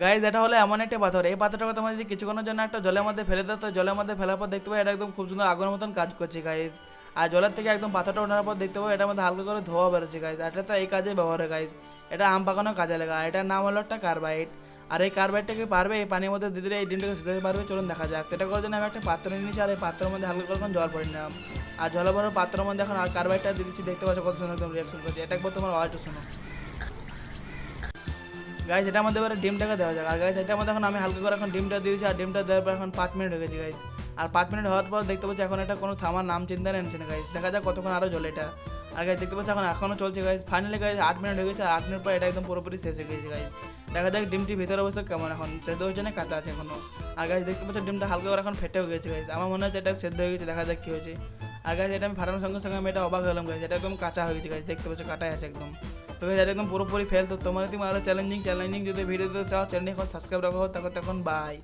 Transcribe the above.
Guys এটা হলো এমন একটা পাথর। এই পাথরটাকে তোমরা যদি কিছুক্ষণের জন্য একটা জলের মধ্যে ফেলে দাও, তো জলের মধ্যে ফেলার পর দেখতে পাবে এটা একদম খুব সুন্দর আগুনের মতন কাজ করছে গাইজ আর জলের থেকে একদম পাথরটা ওঠার পর দেখতে পাবো এটার মধ্যে হালকা করে ধোয়া বেরোচ্ছে গাইজ এটা তো এই কাজে ব্যবহার হয় গাইজ এটা আম পাকানোর কাজে লাগা। এটার নাম হলো একটা কার্বাইড আর এই কার্বাইডটাকে পারবে? এই পানির মধ্যে দিদি এই ডিমটাকে সিধাতে পারবে। চলুন দেখা যাক। এটা করার জন্য আমি একটা পাত্র নিয়ে নিচ্ছি আর এই পাত্রের মধ্যে হালকা করে জল ভরে নিলাম। আর জল ভরার পাত্রের মধ্যে এখন আর কার্বাইডটা দিচ্ছি দেখতে পাচ্ছ কত সুন্দর একদম রিয়াকশন করছে। এটা একবার তোমার আওয়াজটা শোনো। গাইজ এটার মধ্যে এবারে ডিমটাকে দেওয়া যাক। আর গাইজ এটার মধ্যে এখন আমি হালকা করে এখন ডিমটা দিয়েছি, আর ডিমটা দেওয়ার পর এখন পাঁচ মিনিট হয়ে গেছে গাইজ আর পাঁচ মিনিট হওয়ার পর দেখতে পাচ্ছি এখন এটা কোনো থামার নাম, চিন্তা নেনছে না গাইজ দেখা যাক কতক্ষণ আরও জ্বলে এটা। আর গাইজ দেখতে পাচ্ছি এখন এখনও চলছে গাইজ ফাইনালি গাইজ আট মিনিট হয়ে গেছে, আর আট মিনিট পর এটা একদম পুরোপুরি শেষ হয়ে গেছে গাইজ দেখা যাক ডিমটি ভিতরে অবস্থা কেমন এখন। সেদ্ধ হয়েছে না কাঁচা আছে এখনও আর গাছ দেখতে পাচ্ছি ডিমটা হালকা করে এখন ফেটে হয়ে গেছে গাইজ আমার মনে হচ্ছে এটা সেদ্ধ হয়ে গেছে, দেখা যাক কী হয়েছে। আর গাছ এটা আমি ফাটানোর সঙ্গে সঙ্গে আমি এটা অবাক হলাম গাইজ এটা একদম কাঁচা হয়ে গেছে গাছ দেখতে পাচ্ছ কাটাই আছে একদম। তো যারা একদম পুরোপুরি ফেল তো তোমার তুমি আরও চ্যালেঞ্জিং চ্যালেঞ্জিং যদি ভিডিও দিতে চাও চ্যানেল এখন সাবস্ক্রাইব রাখো তখন তখন বাই